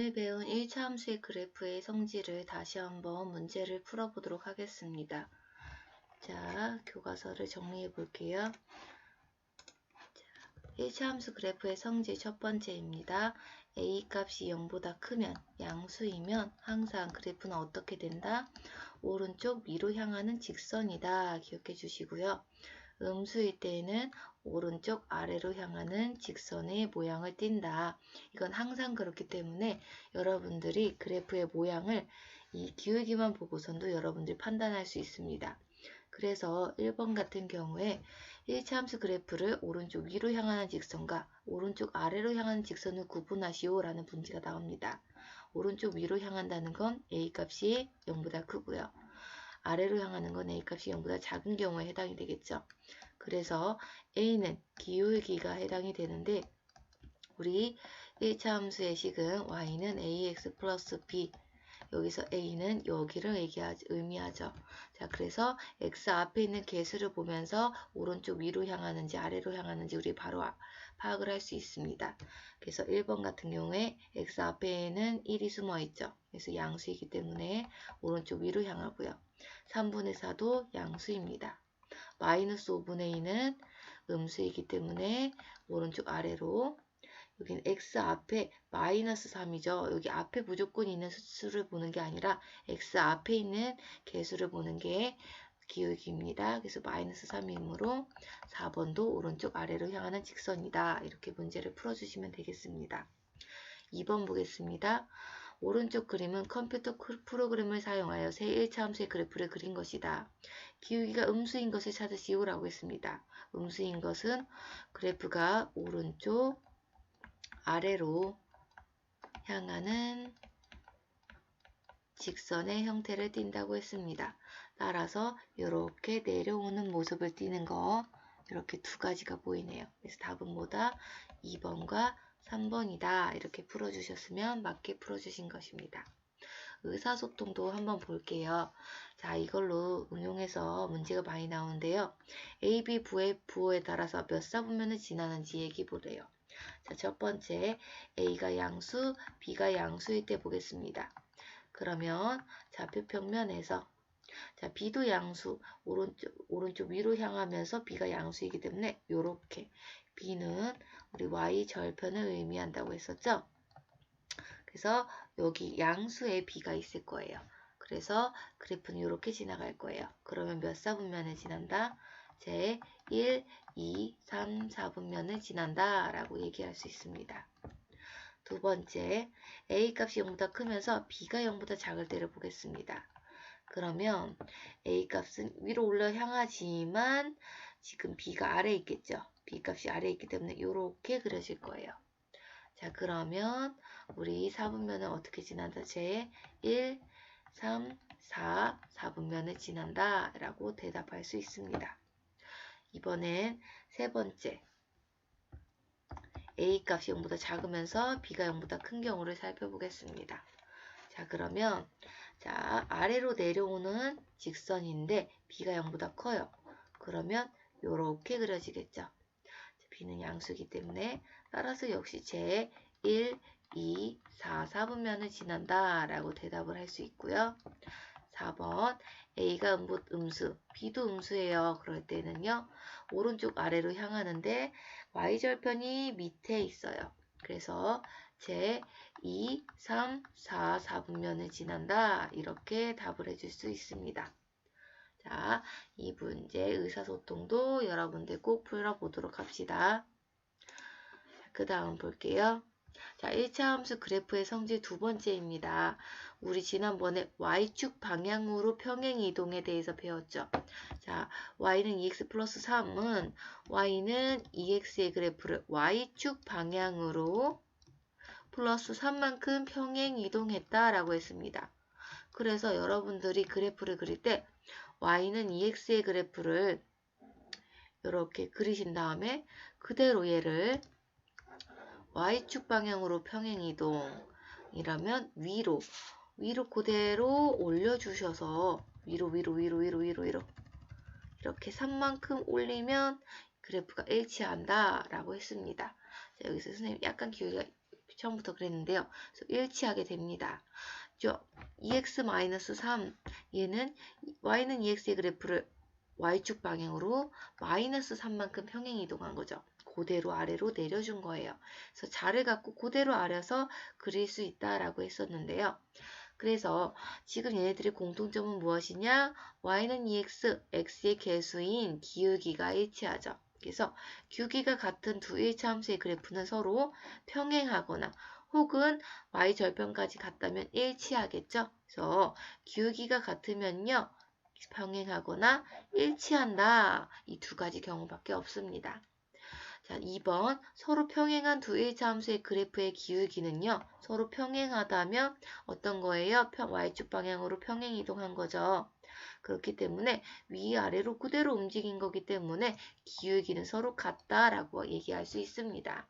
오늘 배운 1차 함수의 그래프의 성질을 다시 한번 문제를 풀어보도록 하겠습니다. 자, 교과서를 정리해 볼게요. 자, 1차 함수 그래프의 성질 첫 번째입니다. a 값이 0보다 크면 양수이면 항상 그래프는 어떻게 된다? 오른쪽 위로 향하는 직선이다. 기억해 주시고요. 음수일 때에는 오른쪽 아래로 향하는 직선의 모양을 띈다. 이건 항상 그렇기 때문에 여러분들이 그래프의 모양을 이 기울기만 보고선도 여러분들이 판단할 수 있습니다. 그래서 1번 같은 경우에 1차 함수 그래프를 오른쪽 위로 향하는 직선과 오른쪽 아래로 향하는 직선을 구분하시오 라는 문제가 나옵니다. 오른쪽 위로 향한다는 건 A값이 0보다 크고요. 아래로 향하는 건 A값이 0보다 작은 경우에 해당이 되겠죠. 그래서 A는 기울기가 해당이 되는데 우리 1차 함수의 식은 Y는 AX 플러스 B 여기서 A는 여기를 얘기하지, 의미하죠. 자, 그래서 X 앞에 있는 개수를 보면서 오른쪽 위로 향하는지 아래로 향하는지 우리 바로 아, 파악을 할 수 있습니다. 그래서 1번 같은 경우에 X 앞에는 1이 숨어 있죠. 그래서 양수이기 때문에 오른쪽 위로 향하고요. 3분의 4도 양수입니다. 마이너스 5분의 2는 음수이기 때문에 오른쪽 아래로 여기는 x 앞에 마이너스 3이죠. 여기 앞에 무조건 있는 수를 보는 게 아니라 x 앞에 있는 개수를 보는 게 기울기입니다. 그래서 마이너스 3이므로 4번도 오른쪽 아래로 향하는 직선이다. 이렇게 문제를 풀어주시면 되겠습니다. 2번 보겠습니다. 오른쪽 그림은 컴퓨터 프로그램을 사용하여 새 1차 함수의 그래프를 그린 것이다. 기울기가 음수인 것을 찾으시오 라고 했습니다. 음수인 것은 그래프가 오른쪽 아래로 향하는 직선의 형태를 띈다고 했습니다. 따라서 이렇게 내려오는 모습을 띠는 거 이렇게 두 가지가 보이네요. 그래서 답은 뭐다? 2번과 3번이다. 이렇게 풀어주셨으면 맞게 풀어주신 것입니다. 의사소통도 한번 볼게요. 자, 이걸로 응용해서 문제가 많이 나오는데요. A, B 부의 부호에 따라서 몇 사분면을 지나는지 얘기 보래요. 자, 첫 번째 A가 양수, B가 양수일 때 보겠습니다. 그러면 좌표 평면에서 자, B도 양수, 오른쪽, 오른쪽 위로 향하면서 B가 양수이기 때문에 이렇게 B는 우리 y 절편을 의미한다고 했었죠. 그래서 여기 양수의 b가 있을 거예요. 그래서 그래프는 이렇게 지나갈 거예요. 그러면 몇 사분면을 지난다? 제 1, 2, 3, 4분면을 지난다 라고 얘기할 수 있습니다. 두 번째, a 값이 0보다 크면서 b가 0보다 작을 때를 보겠습니다. 그러면 a 값은 위로 올라 향하지만 지금 b가 아래에 있겠죠. B값이 아래에 있기 때문에 이렇게 그려질 거예요. 자 그러면 우리 4분면은 어떻게 지난다? 제 1, 3, 4, 4분면을 지난다 라고 대답할 수 있습니다. 이번엔 세 번째 A 값이 0보다 작으면서 B가 0보다 큰 경우를 살펴보겠습니다. 자 그러면 자 아래로 내려오는 직선인데 B가 0보다 커요. 그러면 이렇게 그려지겠죠. B는 양수이기 때문에 따라서 역시 제 1, 2, 4, 4분면을 지난다 라고 대답을 할 수 있고요. 4번 A가 음부, 음수, B도 음수예요. 그럴 때는요. 오른쪽 아래로 향하는데 Y절편이 밑에 있어요. 그래서 제 2, 3, 4, 4분면을 지난다. 이렇게 답을 해줄 수 있습니다. 자, 이 문제 의사소통도 여러분들 꼭 풀어보도록 합시다. 그 다음 볼게요. 자, 1차 함수 그래프의 성질 두 번째입니다. 우리 지난번에 y축 방향으로 평행 이동에 대해서 배웠죠. 자, y는 2x 플러스 3은 y는 2x의 그래프를 y축 방향으로 플러스 3만큼 평행 이동했다라고 했습니다. 그래서 여러분들이 그래프를 그릴 때 y는 2x의 그래프를 이렇게 그리신 다음에 그대로 얘를 y축 방향으로 평행이동 이라면 위로 위로 그대로 올려주셔서 위로 위로 위로 위로 위로 위로 이렇게 3만큼 올리면 그래프가 일치한다 라고 했습니다. 자, 여기서 선생님 약간 기울기가 처음부터 그랬는데요. 일치하게 됩니다. 죠 2x-3 얘는 y는 2x의 그래프를 y축 방향으로 마이너스 3만큼 평행 이동한 거죠. 그대로 아래로 내려준 거예요. 그래서 자를 갖고 그대로 아래서 그릴 수 있다라고 했었는데요. 그래서 지금 얘네들의 공통점은 무엇이냐? y는 2x, x의 개수인 기울기가 일치하죠. 그래서 기울기가 같은 두 일차함수의 그래프는 서로 평행하거나 혹은 y절편까지 같다면 일치하겠죠. 그래서 기울기가 같으면요. 평행하거나 일치한다. 이 두 가지 경우밖에 없습니다. 자, 2번 서로 평행한 두 일차함수의 그래프의 기울기는요. 서로 평행하다면 어떤 거예요? 평, y축 방향으로 평행 이동한 거죠. 그렇기 때문에 위아래로 그대로 움직인 거기 때문에 기울기는 서로 같다라고 얘기할 수 있습니다.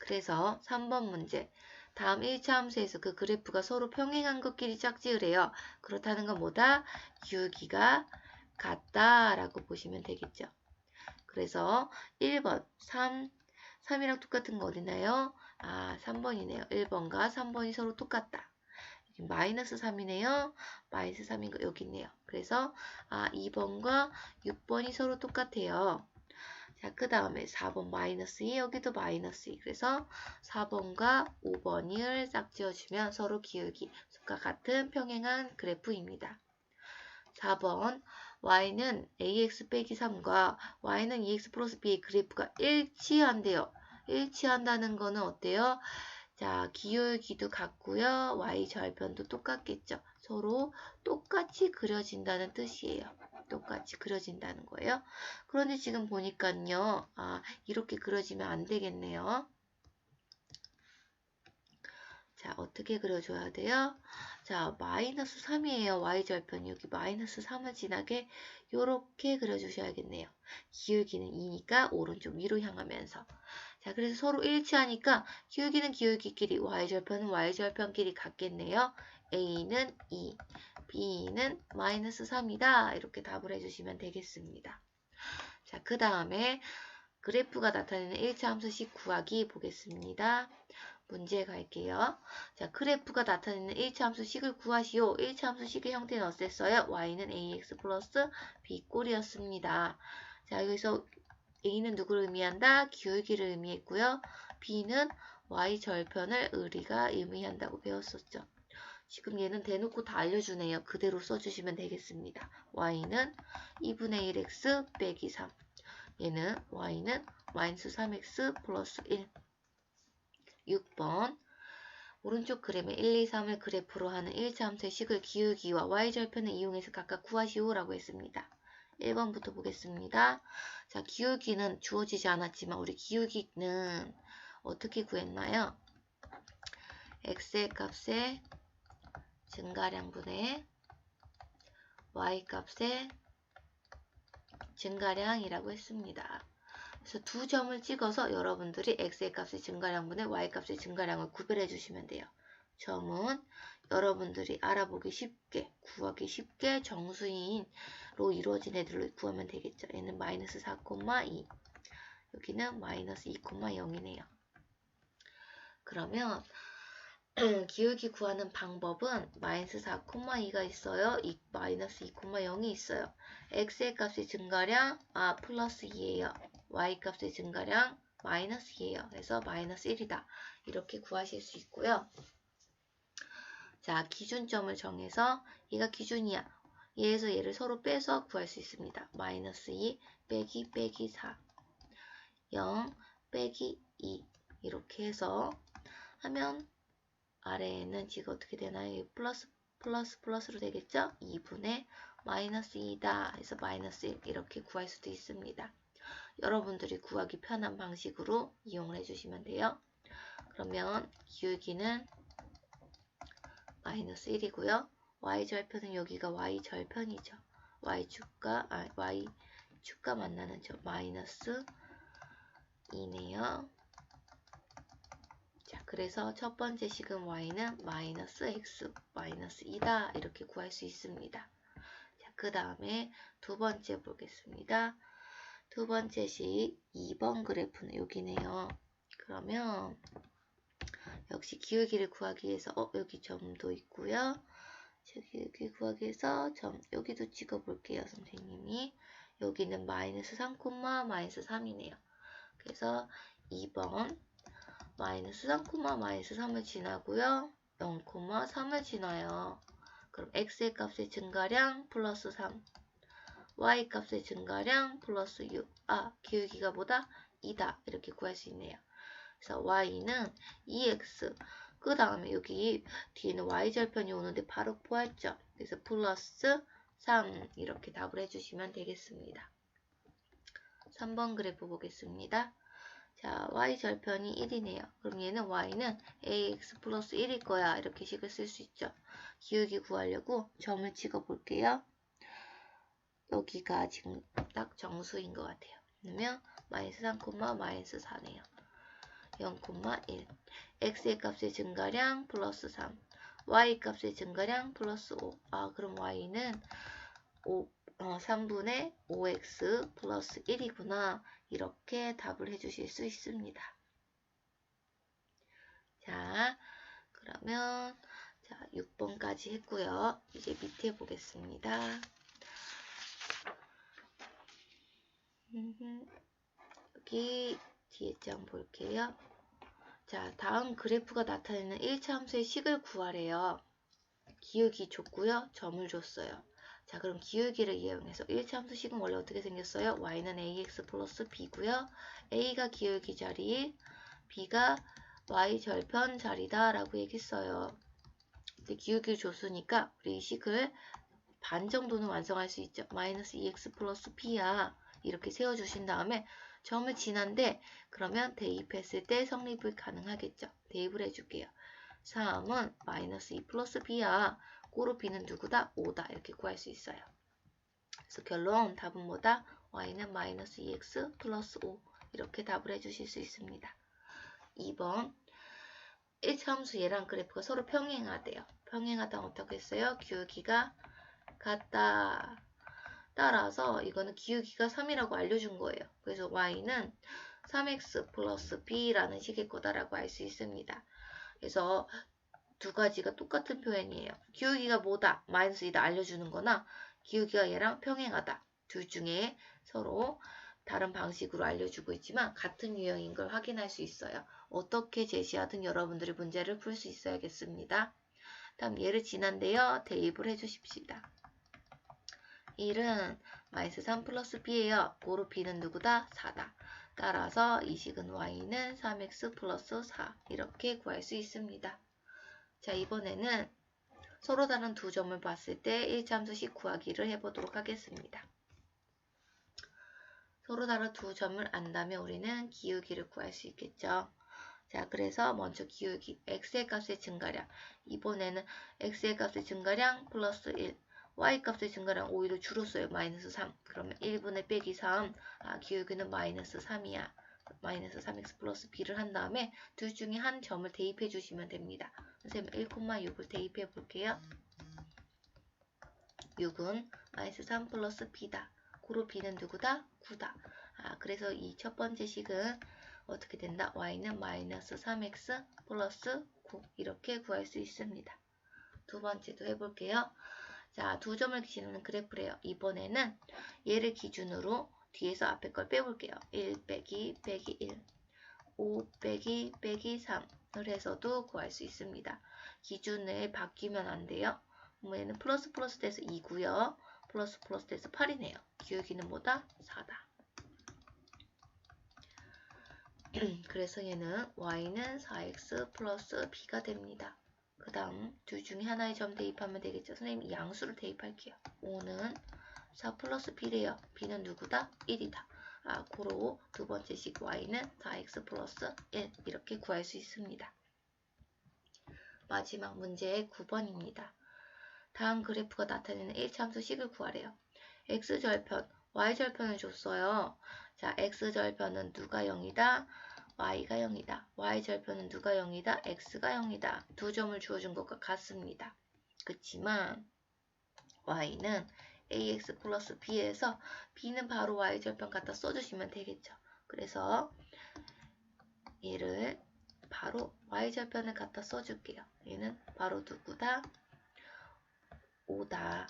그래서 3번 문제 다음 1차 함수에서 그 그래프가 서로 평행한 것끼리 짝지을 해요. 그렇다는 건 뭐다? 기울기가 같다라고 보시면 되겠죠. 그래서 1번 3 3이랑 똑같은 거 어디나요? 아 3번이네요. 1번과 3번이 서로 똑같다. 마이너스 3이네요. 마이너스 3인 거 여기 있네요. 그래서 아 2번과 6번이 서로 똑같아요. 자, 그 다음에 4번 마이너스 2, 여기도 마이너스 2. 그래서 4번과 5번을 싹 지어주면 서로 기울기가 같은 평행한 그래프입니다. 4번 y는 ax 빼기 3과 y는 2x 플러스 b의 그래프가 일치한대요. 일치한다는 거는 어때요? 자, 기울기도 같고요. y 절편도 똑같겠죠. 서로 똑같이 그려진다는 뜻이에요. 똑같이 그려진다는 거예요. 그런데 지금 보니까요. 아, 이렇게 그려지면 안 되겠네요. 자, 어떻게 그려줘야 돼요? 자, 마이너스 3이에요. y절편. 여기 마이너스 3을 지나게 이렇게 그려주셔야겠네요. 기울기는 2니까 오른쪽 위로 향하면서. 자, 그래서 서로 일치하니까 기울기는 기울기끼리, y절편은 y절편끼리 같겠네요. A는 2, b는 마이너스 3이다. 이렇게 답을 해주시면 되겠습니다. 자, 그 다음에 그래프가 나타내는 1차 함수 식 구하기 보겠습니다. 문제 갈게요. 자, 그래프가 나타내는 1차 함수 식을 구하시오. 1차 함수 식의 형태는 어땠어요? y는 ax 플러스 b 꼴이었습니다. 자, 여기서 a는 누구를 의미한다? 기울기를 의미했고요. b는 y 절편을 의리가 의미한다고 배웠었죠. 지금 얘는 대놓고 다 알려주네요. 그대로 써주시면 되겠습니다. y는 2분의 1x 빼기 3. 얘는 y는 마이너스 3x 플러스 1. 6번 오른쪽 그림에 1, 2, 3을 그래프로 하는 1차 함수의 식을 기울기와 y절편을 이용해서 각각 구하시오라고 했습니다. 1번부터 보겠습니다. 자, 기울기는 주어지지 않았지만 우리 기울기는 어떻게 구했나요? x의 값에 증가량분의 y 값의 증가량이라고 했습니다. 그래서 두 점을 찍어서 여러분들이 x의 값의 증가량분의 y 값의 증가량을 구별해 주시면 돼요. 점은 여러분들이 알아보기 쉽게, 구하기 쉽게 정수인으로 이루어진 애들로 구하면 되겠죠. 얘는 마이너스 4,2 여기는 마이너스 2,0이네요. 그러면 기울기 구하는 방법은 마이너스 4,2가 있어요. 이, 마이너스 2,0이 있어요. x의 값의 증가량 아 플러스 2예요. y 값의 증가량 마이너스 2예요. 그래서 마이너스 1이다. 이렇게 구하실 수 있고요. 자, 기준점을 정해서 얘가 기준이야. 얘에서 얘를 서로 빼서 구할 수 있습니다. 마이너스 2 빼기 빼기 4 0 빼기 2 이렇게 해서 하면 아래에는 지금 어떻게 되나요? 플러스 플러스 플러스로 되겠죠? 2분의 마이너스 2다 해서 마이너스 1 이렇게 구할 수도 있습니다. 여러분들이 구하기 편한 방식으로 이용을 해주시면 돼요. 그러면 기울기는 마이너스 1이고요. y절편은 여기가 y절편이죠. y축과 아, y축과 만나는 점 마이너스 2네요. 자, 그래서 첫 번째 식은 y는 마이너스 x 마이너스 2다 이렇게 구할 수 있습니다. 자, 그 다음에 두 번째 보겠습니다. 두 번째 식 2번 그래프는 여기네요. 그러면 역시 기울기를 구하기 위해서 어 여기 점도 있고요. 기울기 구하기 위해서 점 여기도 찍어볼게요 선생님이 여기는 마이너스 3, 마이너스 3이네요. 그래서 2번 마이너스 3, 마이너스 3을 지나고요. 0, 3을 지나요. 그럼 x의 값의 증가량 플러스 3 y 값의 증가량 플러스 6 아, 기울기가 보다 2다 이렇게 구할 수 있네요. 그래서 y는 2x 그 다음에 여기 뒤에는 y절편이 오는데 바로 구했죠. 그래서 플러스 3 이렇게 답을 해주시면 되겠습니다. 3번 그래프 보겠습니다. 자, y절편이 1이네요. 그럼 얘는 y는 ax 플러스 1일 거야. 이렇게 식을 쓸 수 있죠. 기울기 구하려고 점을 찍어 볼게요. 여기가 지금 딱 정수인 것 같아요. 그러면 마이너스 3, 마이너스 4네요. 0,1 x의 값의 증가량 플러스 3 y 값의 증가량 플러스 5 아 그럼 y는 5, 어, 3분의 5x 플러스 1이구나 이렇게 답을 해주실 수 있습니다. 자 그러면 자 6번까지 했고요. 이제 밑에 보겠습니다. 여기 뒤에 장 볼게요. 자, 다음 그래프가 나타내는 1차 함수의 식을 구하래요. 기울기 줬고요. 점을 줬어요. 자, 그럼 기울기를 이용해서 1차 함수 식은 원래 어떻게 생겼어요? y는 ax 플러스 b고요. a가 기울기 자리, b가 y 절편 자리다 라고 얘기했어요. 근데 기울기를 줬으니까 우리 이 식을 반 정도는 완성할 수 있죠. 마이너스 2x 플러스 b야. 이렇게 세워주신 다음에 점을 지난데 그러면 대입했을 때 성립을 가능하겠죠. 대입을 해줄게요. 3은 마이너스 2 플러스 b야. 고로 b는 누구다? 5다. 이렇게 구할 수 있어요. 그래서 결론 답은 뭐다? y는 마이너스 2x 플러스 5 이렇게 답을 해주실 수 있습니다. 2번 1차 함수 얘랑 그래프가 서로 평행하대요. 평행하다 어떻게 했어요? 기울기가 같다. 따라서 이거는 기울기가 3이라고 알려준 거예요. 그래서 y는 3x 플러스 b라는 식일 거다라고 알 수 있습니다. 그래서 두 가지가 똑같은 표현이에요. 기울기가 뭐다? 마이너스 2다 알려주는 거나 기울기가 얘랑 평행하다. 둘 중에 서로 다른 방식으로 알려주고 있지만 같은 유형인 걸 확인할 수 있어요. 어떻게 제시하든 여러분들이 문제를 풀 수 있어야겠습니다. 다음 얘를 지난데요. 대입을 해주십시다. 1은 마이너스 3 플러스 b예요. 고로 b는 누구다? 4다. 따라서 이 식은 y는 3x 플러스 4 이렇게 구할 수 있습니다. 자 이번에는 서로 다른 두 점을 봤을 때 1참수식 구하기를 해보도록 하겠습니다. 서로 다른 두 점을 안다면 우리는 기울기를 구할 수 있겠죠. 자 그래서 먼저 기울기 x의 값의 증가량 이번에는 x의 값의 증가량 플러스 1 y값의 증가량 오히려 줄었어요. 마이너스 3. 그러면 1분의 빼기 3. 아, 기울기는 마이너스 3이야. 마이너스 3x 플러스 b를 한 다음에 둘 중에 한 점을 대입해 주시면 됩니다. 선생님 1,6을 대입해 볼게요. 6은 마이너스 3 플러스 b다. 고로 b는 누구다? 9다. 아, 그래서 이 첫 번째 식은 어떻게 된다? y는 마이너스 3x 플러스 9 이렇게 구할 수 있습니다. 두 번째도 해볼게요. 자, 두 점을 기준으로 그래프래요. 이번에는 얘를 기준으로 뒤에서 앞에 걸 빼볼게요. 1 빼기 빼기 1, 5 빼기 빼기 3을 해서도 구할 수 있습니다. 기준을 바뀌면 안 돼요. 얘는 플러스 플러스 돼서 2고요. 플러스 플러스 돼서 8이네요. 기울기는 뭐다? 4다. 그래서 얘는 y는 4x 플러스 b가 됩니다. 그 다음 둘 중에 하나의 점 대입하면 되겠죠. 선생님 양수를 대입할게요. 5는 4 플러스 b래요. b는 누구다? 1이다. 아, 고로 두 번째 식 y는 4x 플러스 1 이렇게 구할 수 있습니다. 마지막 문제 9번입니다. 다음 그래프가 나타내는 1참수 식을 구하래요. x절편, y절편을 줬어요. 자, x절편은 누가 0이다? y가 0이다. y절편은 누가 0이다? x가 0이다. 두 점을 주어준 것과 같습니다. 그렇지만 y는 ax 플러스 b에서 b는 바로 y절편 갖다 써주시면 되겠죠. 그래서 얘를 바로 y절편을 갖다 써줄게요. 얘는 바로 누구다? 5다.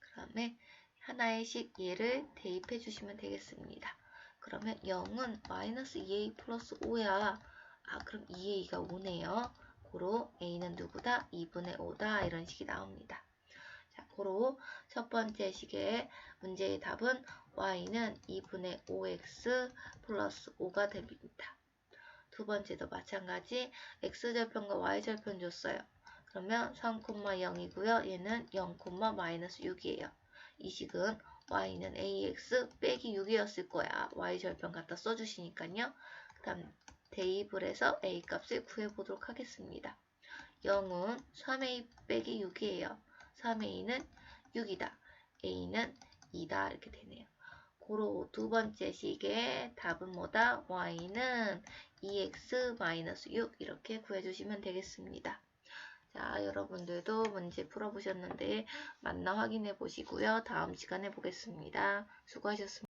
그 다음에 하나의 식 얘를 대입해 주시면 되겠습니다. 그러면 0은 마이너스 2a 플러스 5야. 아 그럼 2a가 5네요. 고로 a는 누구다? 2분의 5다. 이런 식이 나옵니다. 자, 고로 첫 번째 식의 문제의 답은 y는 2분의 5x 플러스 5가 됩니다. 두 번째도 마찬가지 x절편과 y절편 줬어요. 그러면 3,0이고요. 얘는 0, 마이너스 6이에요. 이 식은 y는 ax 빼기 6이었을 거야. y절편 갖다 써주시니까요. 그 다음 대입을 해서 a 값을 구해보도록 하겠습니다. 0은 3a 빼기 6이에요. 3a는 6이다. a는 2다. 이렇게 되네요. 고로 두 번째 식의 답은 뭐다? y는 2x-6 이렇게 구해주시면 되겠습니다. 자, 여러분들도 문제 풀어보셨는데 맞나 확인해 보시고요. 다음 시간에 보겠습니다. 수고하셨습니다.